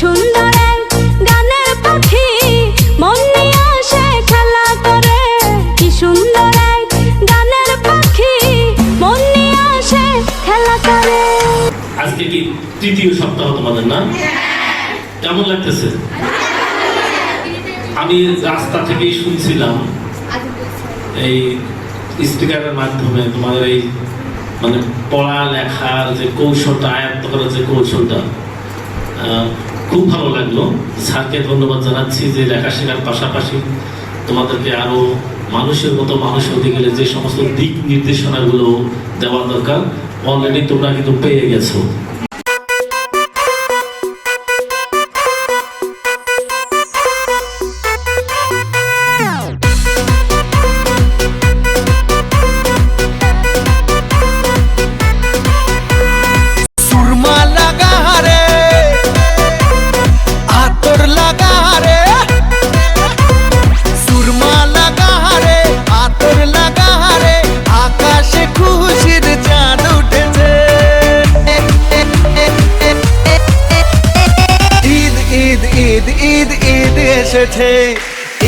সুন্দর গানের পাখি, মন নিয়ে খেলা করে। কি সুন্দর গানের পাখি, মন নিয়ে খেলা করে। তৃতীয় সপ্তাহ তোমাদের না? কেমন লাগতেছে? আমি রাস্তা থেকেই শুনছিলাম এই স্পিকারের মাধ্যমে তোমাদের এই মানে পড়া লেখার যে কৌশলটা, আয়ত্ত করার যে কৌশলটা খুব ভালো লাগল। স্যারকে ধন্যবাদ জানাচ্ছি যে লেখা শেখার পাশাপাশি তোমাদেরকে আরও মানুষের মতো মানুষ হতে গেলে যে সমস্ত দিক নির্দেশনাগুলো দেওয়া দরকার অলরেডি তোমরা কিন্তু পেয়ে গেছো। এসেছে।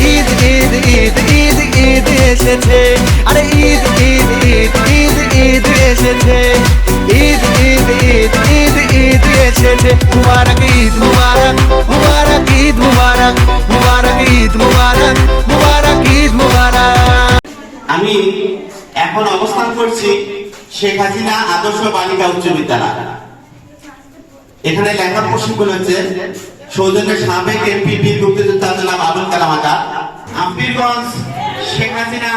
ঈদ ঈদ ঈদ ঈদ ঈদ এসেছে। আরে ঈদ ঈদ ঈদ ঈদ ঈদ এসেছে। ঈদ ঈদ ঈদ ঈদ ঈদ এসেছে। মুবারক, ঈদ, মুবারক মুবারক, ঈদ, মুবারক মুবারক, ঈদ, মুবারক মুবারক, ঈদ, মুবারক। আমি এখন অবস্থান করছি শেখ হাসিনা আদর্শ বালিকা উচ্চ বিদ্যালয়। এখানে লেখার প্রশিক্ষণ হচ্ছে সৌজন্যে সাবেক এমপি বীর মুক্তিযোদ্ধা জনাব আবুল কালাম আজাদ। আম্পিরগঞ্জ শেখ হাসিনা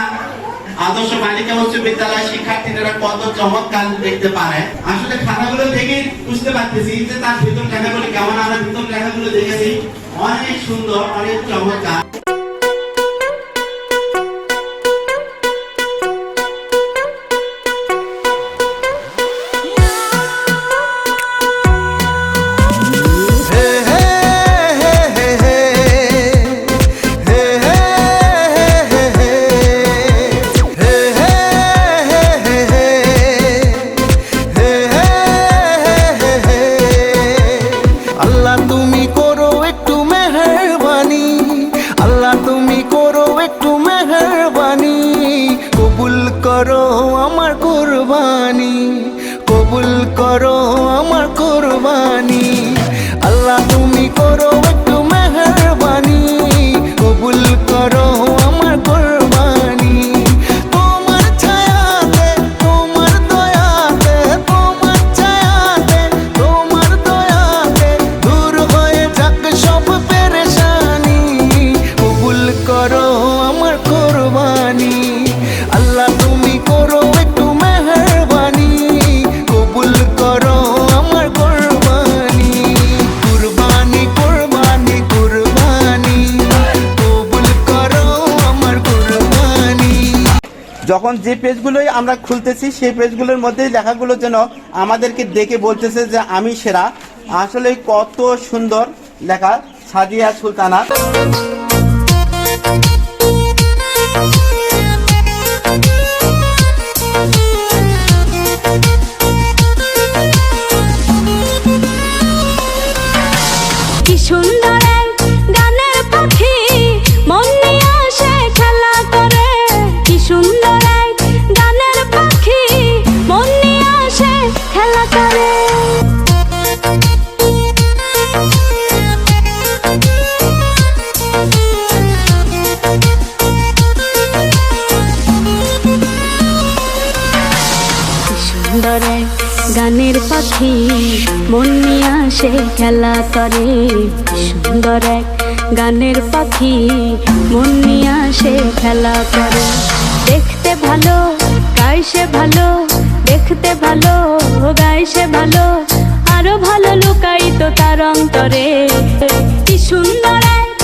আদর্শ বালিকা উচ্চ বিদ্যালয় শিক্ষার্থীরা কত চমৎকার দেখতে পারে। আসলে খাতাগুলো দেখে বুঝতে পারতেছি যে তার ভিতর লেখাগুলো কেমন, আমরা ভিতর লেখাগুলো দেখেছি। অনেক সুন্দর, অনেক চমৎকার। কবুল করো। যখন যে পেজগুলোই আমরা খুলতেছি, সেই পেজগুলোর মধ্যেই লেখাগুলো যেন আমাদেরকে দেখে বলতেছে যে আমি সেরা। আসলে কত সুন্দর লেখা সাদিয়া সুলতানা নিয়ে খেলা করে সুন্দর এক গানের পাখি। মন নিয়ে আসে খেলা করে। দেখতে ভালো গাই সে ভালো, দেখতে ভালো গাই সে ভালো। আরও ভালো লুকাই তো তার অন্তরে। কি সুন্দর এক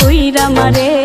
কইরা মারে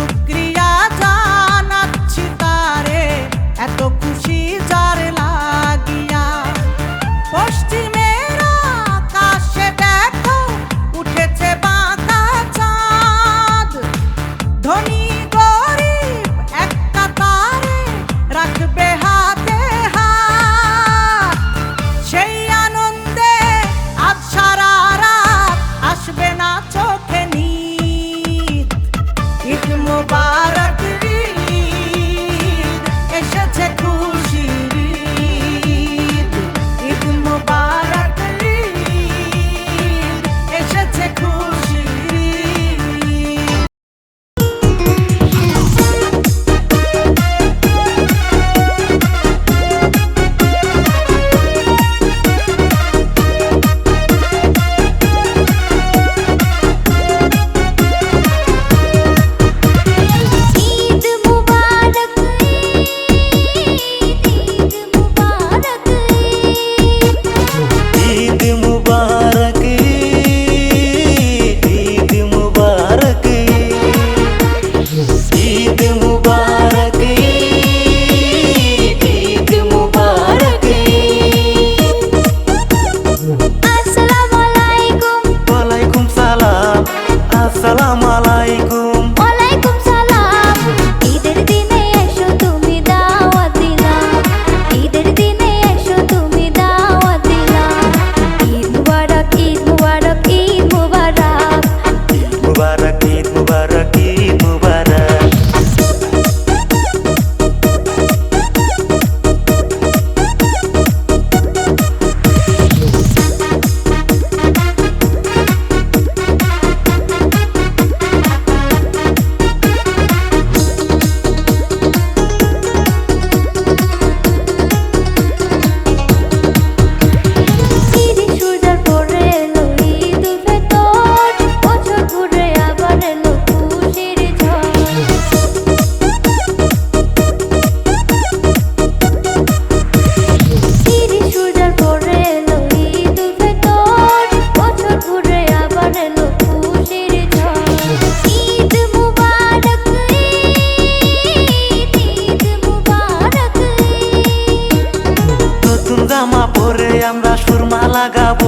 Jesucristo. помогал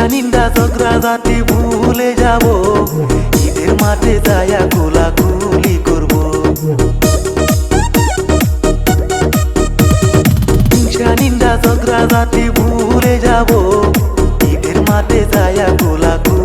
দেখা নিন্দা দাঁতে ভুলে যাব। ঈদের মাঠে দায়া গোলাগুলি করব। হিংসা নিন্দা দাঁতে ভুলে যাব। ঈদের মাঠে দায়া গোলাগুলি